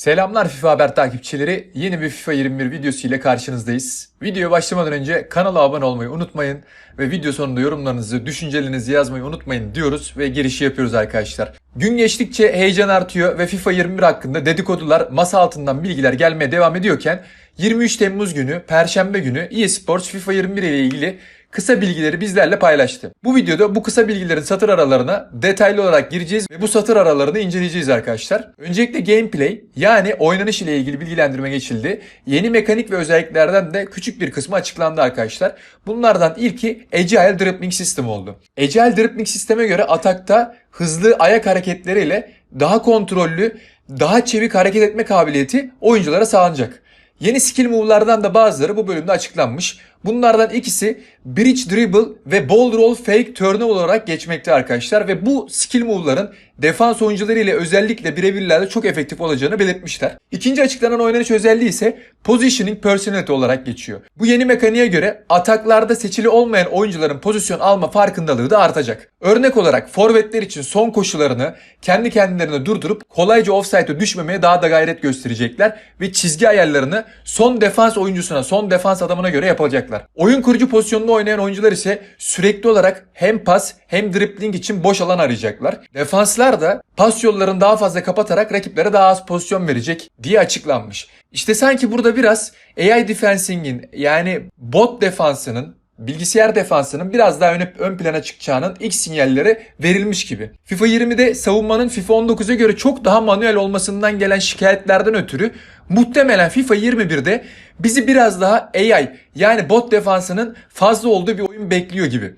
Selamlar FIFA Haber takipçileri. Yeni bir FIFA 21 videosu ile karşınızdayız. Videoya başlamadan önce kanala abone olmayı unutmayın ve video sonunda yorumlarınızı, düşüncelerinizi yazmayı unutmayın diyoruz ve girişi yapıyoruz arkadaşlar. Gün geçtikçe heyecan artıyor ve FIFA 21 hakkında dedikodular, masa altından bilgiler gelmeye devam ediyorken 23 Temmuz günü, Perşembe günü eSports FIFA 21 ile ilgili kısa bilgileri bizlerle paylaştı. Bu videoda bu kısa bilgilerin satır aralarına detaylı olarak gireceğiz ve bu satır aralarını inceleyeceğiz arkadaşlar. Öncelikle gameplay yani oynanış ile ilgili bilgilendirme geçildi. Yeni mekanik ve özelliklerden de küçük bir kısmı açıklandı arkadaşlar. Bunlardan ilki Agile Dribbling System oldu. Agile Dribbling Sisteme göre atakta hızlı ayak hareketleriyle daha kontrollü, daha çevik hareket etme kabiliyeti oyunculara sağlanacak. Yeni skill move'lardan da bazıları bu bölümde açıklanmış. Bunlardan ikisi Bridge Dribble ve Ball Roll Fake Turnover olarak geçmekte arkadaşlar. Ve bu skill move'ların defans oyuncuları ile özellikle birebirlerde çok efektif olacağını belirtmişler. İkinci açıklanan oynanış özelliği ise Positioning Personality olarak geçiyor. Bu yeni mekaniğe göre ataklarda seçili olmayan oyuncuların pozisyon alma farkındalığı da artacak. Örnek olarak forvetler için son koşularını kendi kendilerine durdurup kolayca offside'e düşmemeye daha da gayret gösterecekler ve çizgi ayarlarını son defans oyuncusuna, son defans adamına göre yapacaklar. Oyun kurucu pozisyonunda oynayan oyuncular ise sürekli olarak hem pas hem dribbling için boş alan arayacaklar. Defanslar da pas yollarını daha fazla kapatarak rakiplere daha az pozisyon verecek diye açıklanmış. İşte sanki burada biraz AI defensing'in yani bot defansının bilgisayar defansının biraz daha ön, ön plana çıkacağının ilk sinyalleri verilmiş gibi. FIFA 20'de savunmanın FIFA 19'a göre çok daha manuel olmasından gelen şikayetlerden ötürü muhtemelen FIFA 21'de bizi biraz daha AI yani bot defansının fazla olduğu bir oyun bekliyor gibi.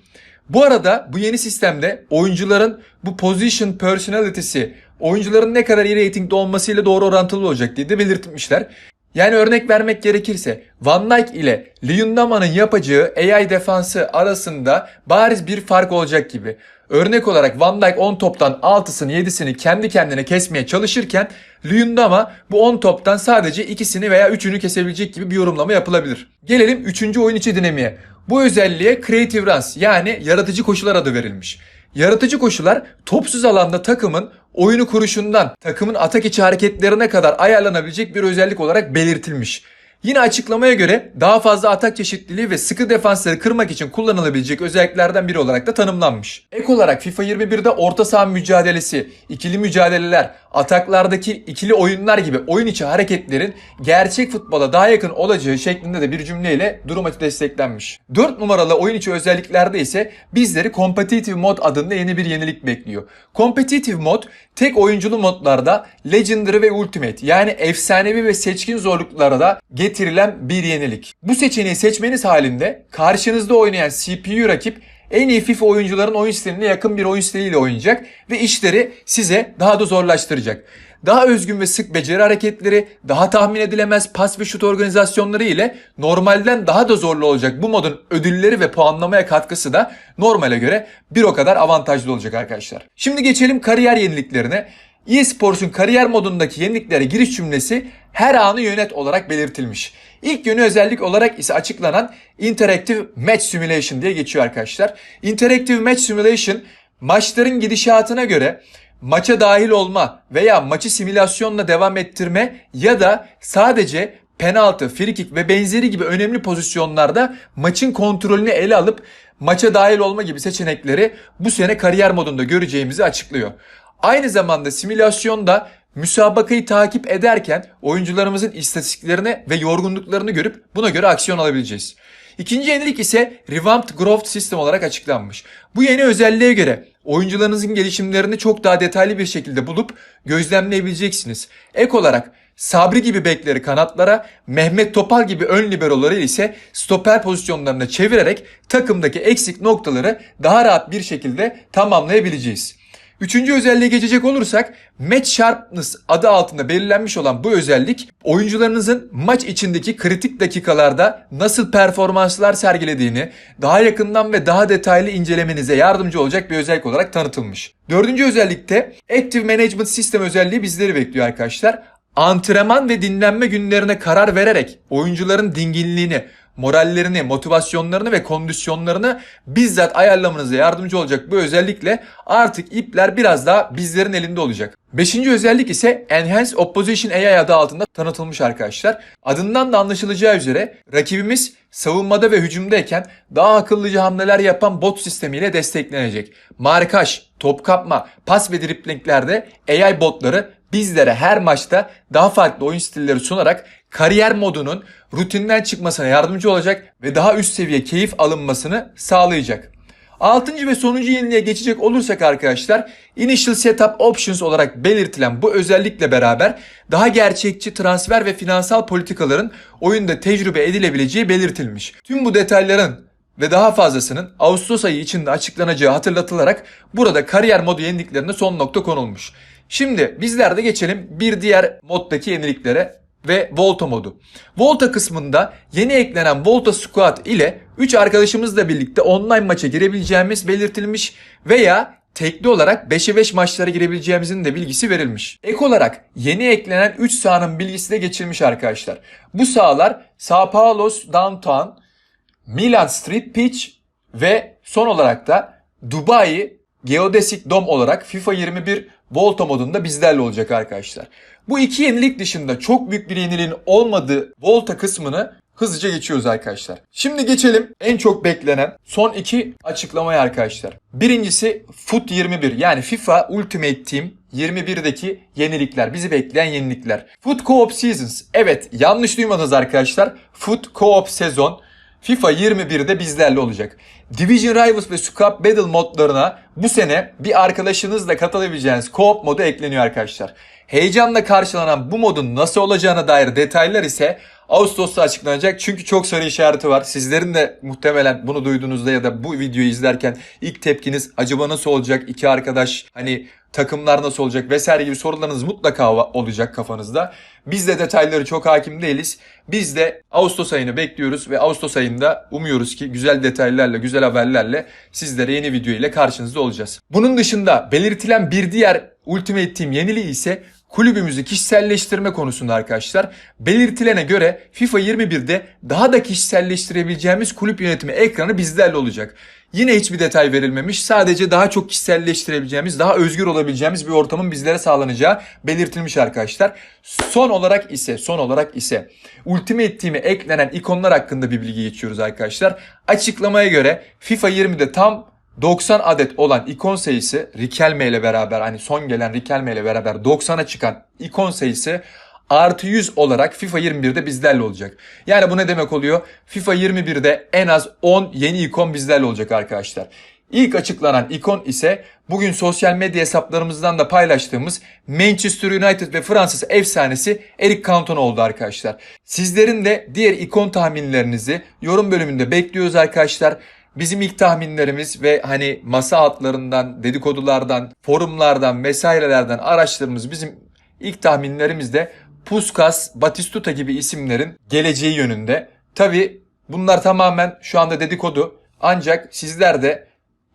Bu arada bu yeni sistemde oyuncuların bu position personality'si oyuncuların ne kadar iyi ratingde olmasıyla doğru orantılı olacak diye de belirtmişler. Yani örnek vermek gerekirse Van Dijk ile Luyendama'nın yapacağı AI defansı arasında bariz bir fark olacak gibi. Örnek olarak Van Dijk 10 toptan 6'sını 7'sini kendi kendine kesmeye çalışırken Luyendama bu 10 toptan sadece ikisini veya 3'ünü kesebilecek gibi bir yorumlama yapılabilir. Gelelim 3. oyun içi dinamiğe. Bu özelliğe Creative Runs yani yaratıcı koşular adı verilmiş. Yaratıcı koşular topsuz alanda takımın oyunu kuruşundan takımın atak içi hareketlerine kadar ayarlanabilecek bir özellik olarak belirtilmiş. Yine açıklamaya göre daha fazla atak çeşitliliği ve sıkı defansları kırmak için kullanılabilecek özelliklerden biri olarak da tanımlanmış. Ek olarak FIFA 21'de orta saha mücadelesi, ikili mücadeleler, ataklardaki ikili oyunlar gibi oyun içi hareketlerin gerçek futbola daha yakın olacağı şeklinde de bir cümleyle durum açı desteklenmiş. 4 numaralı oyun içi özelliklerde ise bizleri Competitive Mod adında yeni bir yenilik bekliyor. Competitive Mod tek oyunculu modlarda Legendary ve Ultimate yani efsanevi ve seçkin zorluklara getirilen bir yenilik. Bu seçeneği seçmeniz halinde karşınızda oynayan CPU rakip en iyi FIFA oyuncuların oyun stiline yakın bir oyun stiliyle oynayacak ve işleri size daha da zorlaştıracak. Daha özgün ve sık beceri hareketleri, daha tahmin edilemez pas ve şut organizasyonları ile normalden daha da zorlu olacak bu modun ödülleri ve puanlamaya katkısı da normale göre bir o kadar avantajlı olacak arkadaşlar. Şimdi geçelim kariyer yeniliklerine. eSports'un kariyer modundaki yeniliklere giriş cümlesi her anı yönet olarak belirtilmiş. İlk yönü özellik olarak ise açıklanan Interactive Match Simulation diye geçiyor arkadaşlar. Interactive Match Simulation maçların gidişatına göre maça dahil olma veya maçı simülasyonla devam ettirme ya da sadece penaltı, frikik ve benzeri gibi önemli pozisyonlarda maçın kontrolünü ele alıp maça dahil olma gibi seçenekleri bu sene kariyer modunda göreceğimizi açıklıyor. Aynı zamanda simülasyonda müsabakayı takip ederken oyuncularımızın istatistiklerini ve yorgunluklarını görüp buna göre aksiyon alabileceğiz. İkinci yenilik ise Revamped Growth System olarak açıklanmış. Bu yeni özelliğe göre oyuncularınızın gelişimlerini çok daha detaylı bir şekilde bulup gözlemleyebileceksiniz. Ek olarak Sabri gibi bekleri kanatlara, Mehmet Topal gibi ön liberoları ise stoper pozisyonlarına çevirerek takımdaki eksik noktaları daha rahat bir şekilde tamamlayabileceğiz. Üçüncü özelliğe geçecek olursak Match Sharpness adı altında belirlenmiş olan bu özellik oyuncularınızın maç içindeki kritik dakikalarda nasıl performanslar sergilediğini daha yakından ve daha detaylı incelemenize yardımcı olacak bir özellik olarak tanıtılmış. Dördüncü özellikte Active Management System özelliği bizleri bekliyor arkadaşlar. Antrenman ve dinlenme günlerine karar vererek oyuncuların dinginliğini, morallerini, motivasyonlarını ve kondisyonlarını bizzat ayarlamanıza yardımcı olacak bu özellikle artık ipler biraz daha bizlerin elinde olacak. Beşinci özellik ise Enhanced Opposition AI adı altında tanıtılmış arkadaşlar. Adından da anlaşılacağı üzere rakibimiz savunmada ve hücumdayken daha akıllıca hamleler yapan bot sistemiyle desteklenecek. Markaj, top kapma, pas ve driplinglerde AI botları bizlere her maçta daha farklı oyun stilleri sunarak kariyer modunun rutinden çıkmasına yardımcı olacak ve daha üst seviye keyif alınmasını sağlayacak. Altıncı ve sonuncu yeniliğe geçecek olursak arkadaşlar Initial Setup Options olarak belirtilen bu özellikle beraber daha gerçekçi transfer ve finansal politikaların oyunda tecrübe edilebileceği belirtilmiş. Tüm bu detayların ve daha fazlasının Ağustos ayı içinde açıklanacağı hatırlatılarak burada kariyer modu yeniliklerine son nokta konulmuş. Şimdi bizler de geçelim bir diğer moddaki yeniliklere ve Volta modu. Volta kısmında yeni eklenen Volta Squad ile 3 arkadaşımızla birlikte online maça girebileceğimiz belirtilmiş veya tekli olarak 5'e 5 maçlara girebileceğimizin de bilgisi verilmiş. Ek olarak yeni eklenen 3 sahanın bilgisi de geçilmiş arkadaşlar. Bu sahalar Sao Paulo's Downtown, Milan Street Pitch ve son olarak da Dubai Geodesic Dome olarak FIFA 21 Volta modunda bizlerle olacak arkadaşlar. Bu iki yenilik dışında çok büyük bir yeniliğin olmadığı Volta kısmını hızlıca geçiyoruz arkadaşlar. Şimdi geçelim en çok beklenen son iki açıklamaya arkadaşlar. Birincisi FUT 21 yani FIFA Ultimate Team 21'deki yenilikler, bizi bekleyen yenilikler. FUT Co-op Seasons. Evet yanlış duymadınız arkadaşlar. FUT Co-op sezon FIFA 21'de bizlerle olacak. Division Rivals ve Scrap Battle modlarına bu sene bir arkadaşınızla katılabileceğiniz co-op modu ekleniyor arkadaşlar. Heyecanla karşılanan bu modun nasıl olacağına dair detaylar ise Ağustos'ta açıklanacak. Çünkü çok soru işareti var. Sizlerin de muhtemelen bunu duyduğunuzda ya da bu videoyu izlerken ilk tepkiniz acaba nasıl olacak? İki arkadaş hani takımlar nasıl olacak vesaire gibi sorularınız mutlaka olacak kafanızda. Biz de detayları çok hakim değiliz. Biz de Ağustos ayını bekliyoruz ve Ağustos ayında umuyoruz ki güzel detaylarla, güzel haberlerle sizlere yeni video ile karşınızda olacağız. Bunun dışında belirtilen bir diğer Ultimate Team yeniliği ise kulübümüzü kişiselleştirme konusunda arkadaşlar. Belirtilene göre FIFA 21'de daha da kişiselleştirebileceğimiz kulüp yönetimi ekranı bizlerle olacak. Yine hiçbir detay verilmemiş. Sadece daha çok kişiselleştirebileceğimiz, daha özgür olabileceğimiz bir ortamın bizlere sağlanacağı belirtilmiş arkadaşlar. Son olarak ise, son olarak ise Ultimate Team'e eklenen ikonlar hakkında bir bilgi geçiyoruz arkadaşlar. Açıklamaya göre FIFA 20'de tam 90 adet olan ikon sayısı Riquelme ile beraber hani son gelen Riquelme ile beraber 90'a çıkan ikon sayısı artı 100 olarak FIFA 21'de bizlerle olacak. Yani bu ne demek oluyor? FIFA 21'de en az 10 yeni ikon bizlerle olacak arkadaşlar. İlk açıklanan ikon ise bugün sosyal medya hesaplarımızdan da paylaştığımız Manchester United ve Fransız efsanesi Eric Cantona oldu arkadaşlar. Sizlerin de diğer ikon tahminlerinizi yorum bölümünde bekliyoruz arkadaşlar. Bizim ilk tahminlerimiz ve hani masa altlarından, dedikodulardan, forumlardan vesairelerden araçlarımız bizim ilk tahminlerimiz de Puskas, Batistuta gibi isimlerin geleceği yönünde. Tabi bunlar tamamen şu anda dedikodu. Ancak sizler de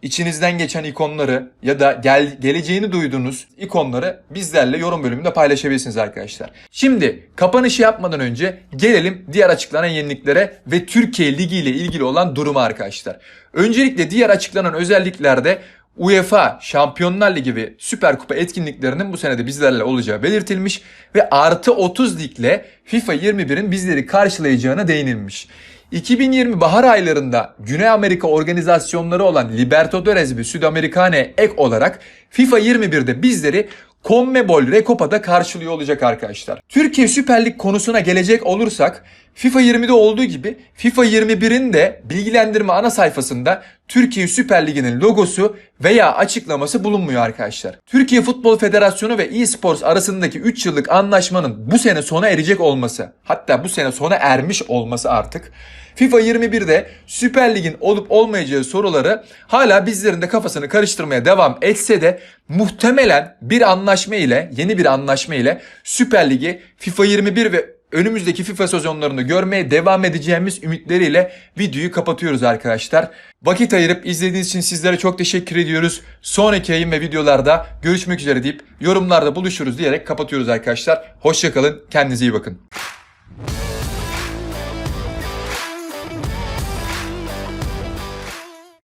içinizden geçen ikonları ya da gel, geleceğini duyduğunuz ikonları bizlerle yorum bölümünde paylaşabilirsiniz arkadaşlar. Şimdi kapanışı yapmadan önce gelelim diğer açıklanan yeniliklere ve Türkiye Ligi ile ilgili olan duruma arkadaşlar. Öncelikle diğer açıklanan özelliklerde UEFA Şampiyonlar Ligi ve Süper Kupa etkinliklerinin bu senede bizlerle olacağı belirtilmiş ve artı 30 ligle FIFA 21'in bizleri karşılayacağına değinilmiş. 2020 bahar aylarında Güney Amerika organizasyonları olan Libertadores ve Südamericane ek olarak FIFA 21'de bizleri CONMEBOL Recopa'da karşılıyor olacak arkadaşlar. Türkiye Süper Lig konusuna gelecek olursak FIFA 20'de olduğu gibi FIFA 21'in de bilgilendirme ana sayfasında Türkiye Süper Ligi'nin logosu veya açıklaması bulunmuyor arkadaşlar. Türkiye Futbol Federasyonu ve eSports arasındaki 3 yıllık anlaşmanın bu sene sona erecek olması, hatta bu sene sona ermiş olması artık FIFA 21'de Süper Lig'in olup olmayacağı soruları hala bizlerin de kafasını karıştırmaya devam etse de muhtemelen bir anlaşma ile, yeni bir anlaşma ile Süper Lig'i FIFA 21 ve önümüzdeki FIFA sezonlarında görmeye devam edeceğimiz ümitleriyle videoyu kapatıyoruz arkadaşlar. Vakit ayırıp izlediğiniz için sizlere çok teşekkür ediyoruz. Sonraki yayın ve videolarda görüşmek üzere deyip yorumlarda buluşuruz diyerek kapatıyoruz arkadaşlar. Hoşçakalın, kendinize iyi bakın.